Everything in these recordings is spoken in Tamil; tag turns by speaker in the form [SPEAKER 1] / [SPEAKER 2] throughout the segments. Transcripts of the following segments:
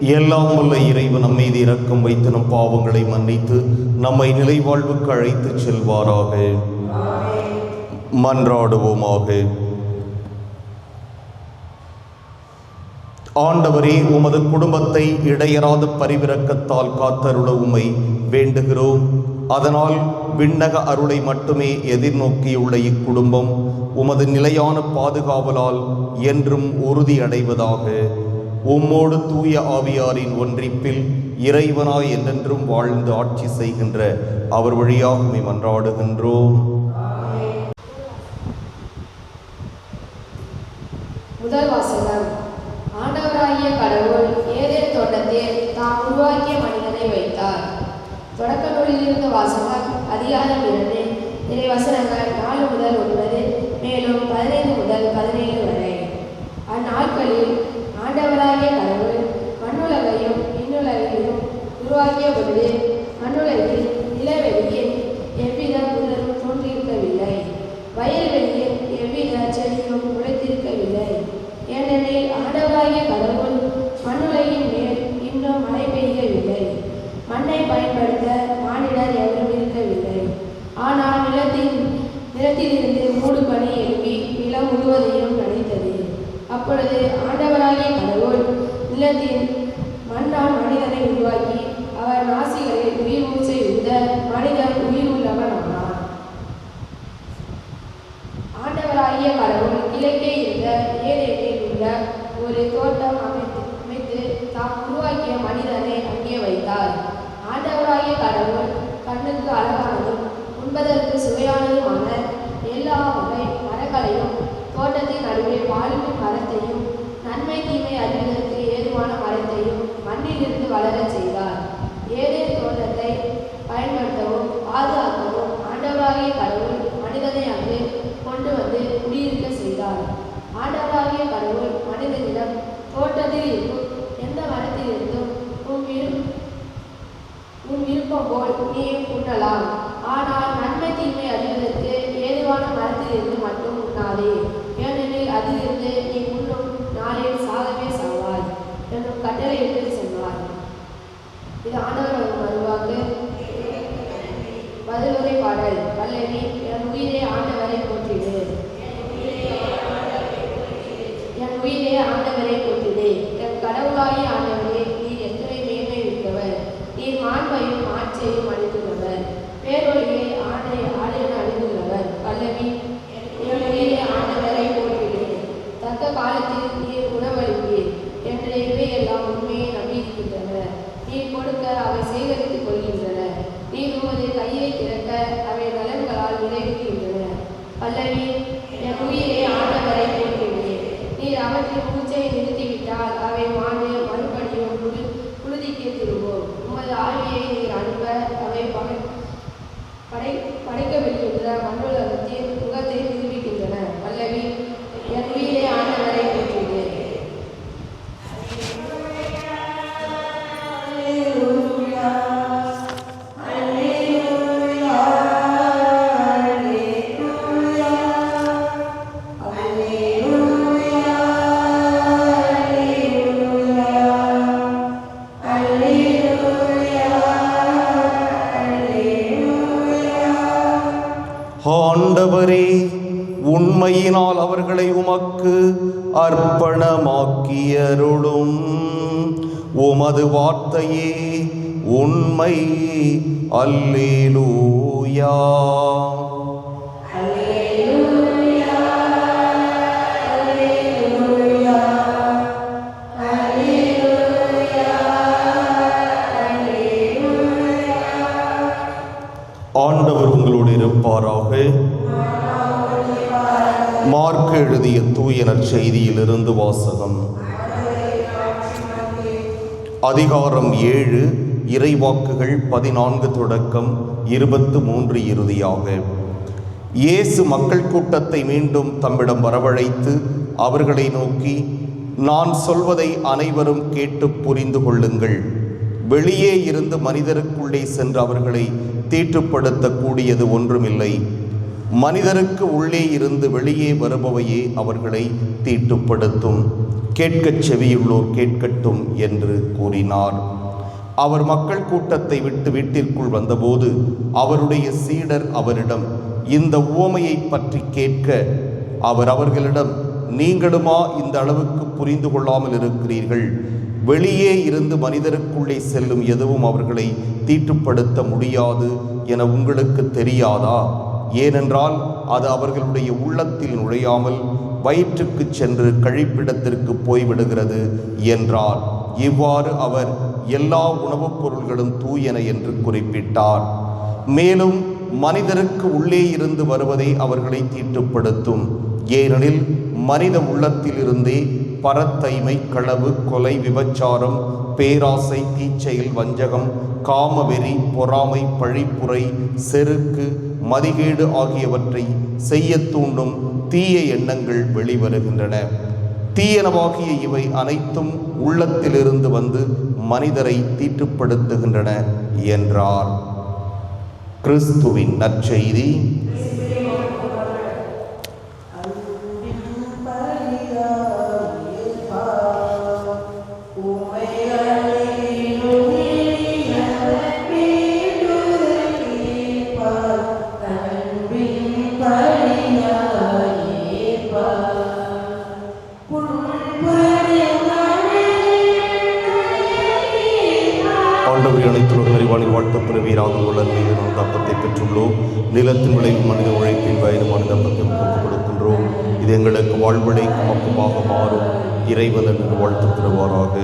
[SPEAKER 1] எல்லாம் வல்ல இறைவன் நம் மீது இரக்கம் வைத்து நம் பாவங்களை மன்னித்து நம்மை நிலைவாழ்வுக்கு அழைத்துச் செல்வாராக. மன்றாடுவோமாக. ஆண்டவரே உமது குடும்பத்தை இடையராத பரிவிறக்கத்தால் காத்தருள உமை வேண்டுகிறோம். அதனால் விண்ணக அருளை மட்டுமே எதிர்நோக்கியுள்ள இக்குடும்பம் உமது நிலையான பாதுகாவலால் என்றும் உறுதியடைவதாக. உம்மோடு தூய ஆவியாரின் ஒன்றிப்பில் இறைவனாய் என்றென்றும் வாழ்ந்து ஆட்சி செய்கின்ற அவர் வழியாக மன்றாடுகின்றோம்.
[SPEAKER 2] முதல் வாசகம் ஆண்டவராகிய கடவுள் ஏதேன் தோட்டத்தில் தாம் உருவாக்கிய மனிதனை வைத்தார் தொடக்க நூலிலிருந்து வாசகம் அதிகாரம் இரண்டு இறை வசனங்கள் நாலு முதல் ஒன்பது மேலும் பதினைந்து முதல் பதினேழு வரை அந்நாட்களில் ஆண்டவராகிய கடவுள் மண்ணுலகையும் விண்ணுலகையும் உருவாக்கிய பொழுது மண்ணுலகில் நிலவெளியில் எவ்வித புதரும் தோன்றியிருக்கவில்லை வயல்வெளியில் எவ்வித செடியும் முளைத்திருக்கவில்லை ஏனெனில் ஆண்டவராகிய கடவுள் மண்ணுலகின் மேல் இன்னும் மழை பெய்யவில்லை மண்ணை பயன்படுத்த மானிடர் எவரும் இருக்கவில்லை ஆனால் நிலத்தின் நிலத்திலிருந்து மூடு பனி எழுப்பி நிலம் முழுவதையும் நனைத்தது அப்பொழுது ஆண்டவராகிய கடவுள் நிலத்தின் மண்ணால் மனிதனை உருவாக்கி அவர் நாசிகளில் உயிர் மூச்சை ஊத மனிதன் உயிர் உள்ளவன் ஆனார் ஆண்டவராகிய கடவுள் கிழக்கே இருந்த ஏதேனில் உள்ள ஒரு தோட்டம் அமைத்து அமைத்து தாம் உருவாக்கிய மனிதனை அங்கே வைத்தார். ஆண்டவராகிய கடவுள் கண்ணுக்கு அழகானதும் உண்பதற்கு சுவையானதுமான எல்லா வகை மரங்களையும் தோட்டத்தின் நடுவே வாழ்வின் மரத்தையும் நன்மைக்கு தீமை அறிவதற்கு ஏதுவான மரத்தையும் மண்ணிலிருந்து வளரச் செய்தார் ஏதேன் தோட்டத்தை பயன்படுத்தவும் பாதுகாக்கவும் ஆண்டவராகிய கடவுள் மனிதனை அங்கு கொண்டு வந்து குடியிருக்க செய்தார் ஆண்டவராகிய கடவுள் மனிதனிடம் தோட்டத்தில் இருக்கும். எந்த மரத்தில் இருந்தும் உன் விரு உன் விருப்பம் போல் நீயும் உண்ணலாம் ஆனால் நன்மை தீமை அறிவதற்கு ஏதுவான மரத்தில் இருந்து மட்டும் உண்ணாதே. ஏனெனில் அதிலிருந்து நீ உண்ணும் நாளில் சாகவே சாவாய் என்னும் கட்டளை எடுத்து சொன்னார் இது ஆண்டவர் வருவாக்கு பதிலுரை பாடல். பல்லவி என் உயிரே ஆண்டவரை போற்றிடு. என் ஆண்டவரை போற்றிடு என் கடவுளாய ஆண்டவரே நீர் எத்தனை மேன்மை மிக்கவர். நீர் மாண்பையும் ஆட்சியையும் அளித்துள்ளவர். பேரொழியை ஆடை ஆடையென அழிந்துள்ளவர் பல்லவி என் ஆண்டவரை போற்றிடு தக்க காலத்தில் நீர் உணவளிப்பீர். என்ற இவையெல்லாம் உண்மையை நம்பியிருக்கின்றன நீர் கொடுக்க அவை சேகரித்துக் கொள்கின்றன. நீர் உமது கையை திறக்க அவை நலன்களால் விளைவிக்கின்றன பல்லவி என் உயிரே ஆண்டவரை போற்றுகிறேன் காலத்தில் பூஜையை நிறுத்திவிட்டால் அவை மாண்டு மறுபடியும் புது புழுதிக்கு திரும்பும். உமது ஆவியை நீர் அனுப்ப அவை படை படைக்கவில்லை என்ற முகத்தை
[SPEAKER 1] அல்லேலூயா ஆண்டவர் உங்களோடு இருப்பாராக. மார்க் எழுதிய தூய நற்செய்தியிலிருந்து வாசகம். அதிகாரம் ஏழு. இறைவாக்குகள் பதினான்கு தொடக்கம் இருபத்து மூன்று இறுதியாக. இயேசு மக்கள் கூட்டத்தை மீண்டும் தம்மிடம் வரவழைத்து அவர்களை நோக்கி நான் சொல்வதை அனைவரும் கேட்டு புரிந்து கொள்ளுங்கள். வெளியே இருந்து மனிதருக்குள்ளே சென்று அவர்களை தீட்டுப்படுத்தக்கூடியது ஒன்றுமில்லை. மனிதருக்கு உள்ளே இருந்து வெளியே வருபவையே அவர்களை தீட்டுப்படுத்தும். கேட்கச் செவியுள்ளோர் கேட்கட்டும் என்று கூறினார். அவர் மக்கள் கூட்டத்தை விட்டு வீட்டிற்குள் வந்தபோது அவருடைய சீடர் அவரிடம் இந்த உவமையை பற்றி கேட்க அவர் அவர்களிடம் நீங்களுமா இந்த அளவுக்கு புரிந்து கொள்ளாமல் இருக்கிறீர்கள்? வெளியே இருந்து மனிதருக்குள்ளே செல்லும் எதுவும் அவர்களை தீட்டுப்படுத்த முடியாது என உங்களுக்கு தெரியாதா? ஏனென்றால் அது அவர்களுடைய உள்ளத்தில் நுழையாமல் வயிற்றுக்கு சென்று கழிப்பிடத்திற்கு போய்விடுகிறது என்றார். இவ்வாறு அவர் எல்லா உணவுப் பொருள்களும் தூயன என்று குறிப்பிட்டார். மேலும் மனிதருக்கு உள்ளே இருந்து வருவதை அவர்களை தீட்டுப்படுத்தும். ஏனெனில் மனித உள்ளத்திலிருந்தே பரத்தைமை களவு கொலை விபச்சாரம் பேராசை தீச்செயல் வஞ்சகம் காமவெறி பொறாமை பழிப்புரை செருக்கு மதிகேடு ஆகியவற்றை செய்யத் தூண்டும் தீய எண்ணங்கள் வெளிவருகின்றன. தீயனவாகிய இவை அனைத்தும் உள்ளத்திலிருந்து வந்து மனிதரை தீட்டுப்படுத்துகின்றன என்றார். கிறிஸ்துவின் நற்செய்தி. அறிவாளில் வாழ்த்த உள்ள தப்பத்தை பெற்றுள்ளோம். நிலத்தின் விளைவு மனித உழைப்பின் வயது மனித தப்பத்தை கொடுக்கின்றோம் இது எங்களுக்கு வாழ்வழைக்கும் அப்பமாக மாறும். இறைவன் என்று வாழ்த்து பெறுவாராக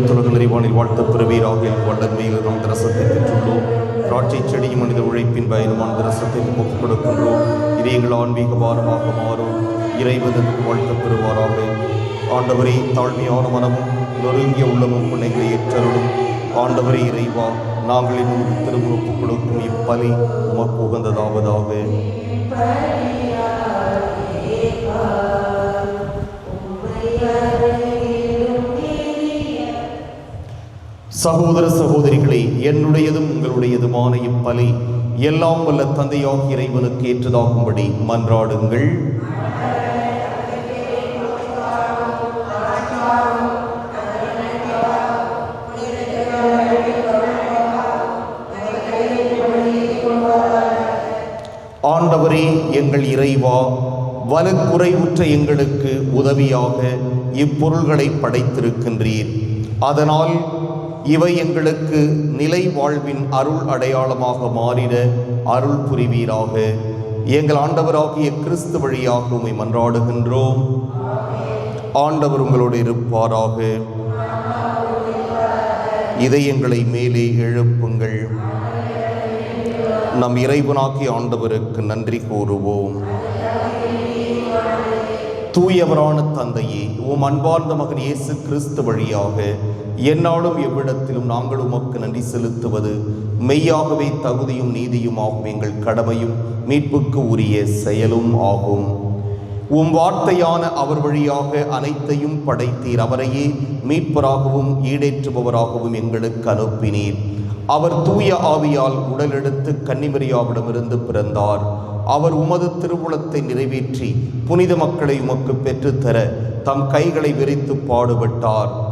[SPEAKER 1] ஆண்டவரை நிறைவானில் வாழ்த்த பிறவீராக வல்லமையில் நாம் ரசத்தை பெற்றுள்ளோம். திராட்சை செடியும் மனித உழைப்பின் பயனுமான ரசத்தை ஒப்புக் கொடுக்கின்றோம். இது எங்கள் ஆன்மீக பாரமாக மாறும். இறைவனுக்கு வாழ்த்த பெறுவாராக. ஆண்டவரே தாழ்மையான மனமும் நொறுங்கிய உள்ளமும் பிள்ளைகளை ஏற்றருளும். ஆண்டவரே இறைவா நாங்கள் திரும்ப ஒப்புக் கொடுக்கும் இப்பலி உமக்கு உகந்ததாவதாக. சகோதர சகோதரிகளே என்னுடையதும் உங்களுடையதுமான இப்பலி எல்லாம் வல்ல தந்தையாக இறைவனுக்கு ஏற்றதாகும்படி மன்றாடுங்கள். ஆண்டவரே எங்கள் இறைவா வலுக்குறைவுற்ற எங்களுக்கு உதவியாக இப்பொருள்களை படைத்திருக்கின்றீர். அதனால் இவை எங்களுக்கு நிலை வாழ்வின் அருள் அடையாளமாக மாறிட அருள் புரிவீராக. எங்கள் ஆண்டவராகிய கிறிஸ்து வழியாக உம்மை மன்றாடுகின்றோம். ஆண்டவர் உங்களோடு இருப்பாராக. இதயங்களை மேலே எழுப்புங்கள். நம் இறைவனாகிய ஆண்டவருக்கு நன்றி கூறுவோம். தூயவரான தந்தையே உம் அன்பார்ந்த மகன் இயேசு கிறிஸ்து வழியாக என்னாலும் எவ்விடத்திலும் நாங்கள் உமக்கு நன்றி செலுத்துவது. மெய்யாகவே தகுதியும் நீதியும் ஆகும். எங்கள் கடமையும் மீட்புக்கு உரிய செயலும் ஆகும். உம் வார்த்தையான அவர் வழியாக அனைத்தையும் படைத்தீர். அவரையே மீட்பராகவும் ஈடேற்றுபவராகவும் எங்களுக்கு அனுப்பினீர். அவர் தூய ஆவியால் உடலெடுத்து கன்னிமரியாவிடமிருந்து பிறந்தார். அவர் உமது திருவுளத்தை நிறைவேற்றி புனித மக்களை உமக்கு பெற்றுத்தர தம் கைகளை விரித்து பாடுபட்டார்.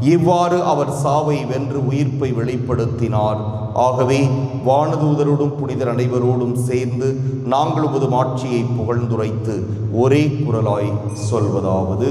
[SPEAKER 1] இவ்வாறு அவர் சாவை வென்று உயிர்ப்பை வெளிப்படுத்தினார். ஆகவே வானதூதரோடும் புனிதர் அனைவரோடும் சேர்ந்து நாங்கள் உமது மாட்சியை புகழ்ந்துரைத்து ஒரே குரலாய் சொல்வதாவது.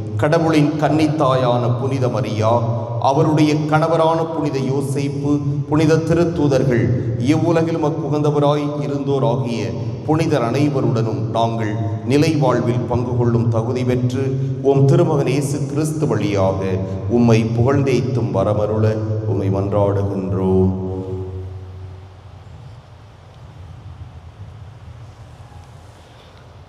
[SPEAKER 1] கடவுளின் கன்னித்தாயான புனித மரியா அவருடைய கணவரான புனித யோசைப்பு புனித திருத்தூதர்கள் இவ்வுலகிலும் அக்குகந்தவராய் இருந்தோர் ஆகிய புனிதர் அனைவருடனும் நாங்கள் நிலை வாழ்வில் பங்கு கொள்ளும் தகுதி பெற்று உம் திருமகன் இயேசு கிறிஸ்து வழியாக உம்மை புகழ்ந்தேத்தும் வரமருள உம்மை மன்றாடுகின்றோம்.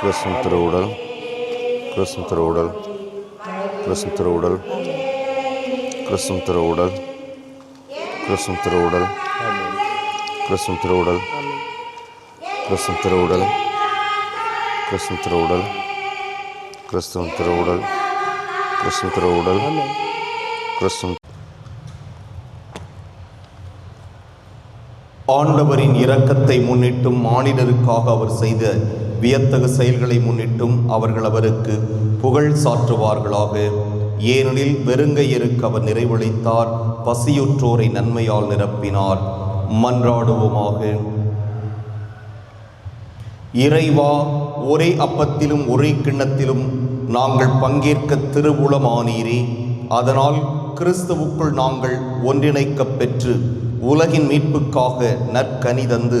[SPEAKER 1] கிறிஸ்துவின் திருவுடல் கிறிஸ்துவின் திருவுடல் கிறிஸ்துவின் திருவுடல் கிறிஸ்துவின் திருவுடல் கிறிஸ்துவின் திருவுடல் கிறிஸ்துவின் திருவுடல் கிருஷ்ண திருவுடல் கிறிஸ்துவின் திருவுடல் கிறிஸ்துவின் திருவுடல் கிறிஸ்துவின் திருவுடல் கிறிஸ்துவின் ஆண்டவரின் இரக்கத்தை முன்னிட்டும் மானிடருக்காக அவர் செய்த வியத்தகு செயல்களை முன்னிட்டும் அவர்கள் அவருக்கு புகழ் சாற்றுவார்களாக. ஏனெனில் வெறுங்கையருக்கு அவர் நிறைவளித்தார் பசியுற்றோரை நன்மையால் நிரப்பினார். மன்றாடுவோமாக. இறைவா ஒரே அப்பத்திலும் ஒரே கிண்ணத்திலும் நாங்கள் பங்கேற்க திருவுளமானீரே. அதனால் கிறிஸ்துவுக்குள் நாங்கள் ஒன்றிணைக்கப் பெற்று உலகின் மீட்புக்காக நற்கனி தந்து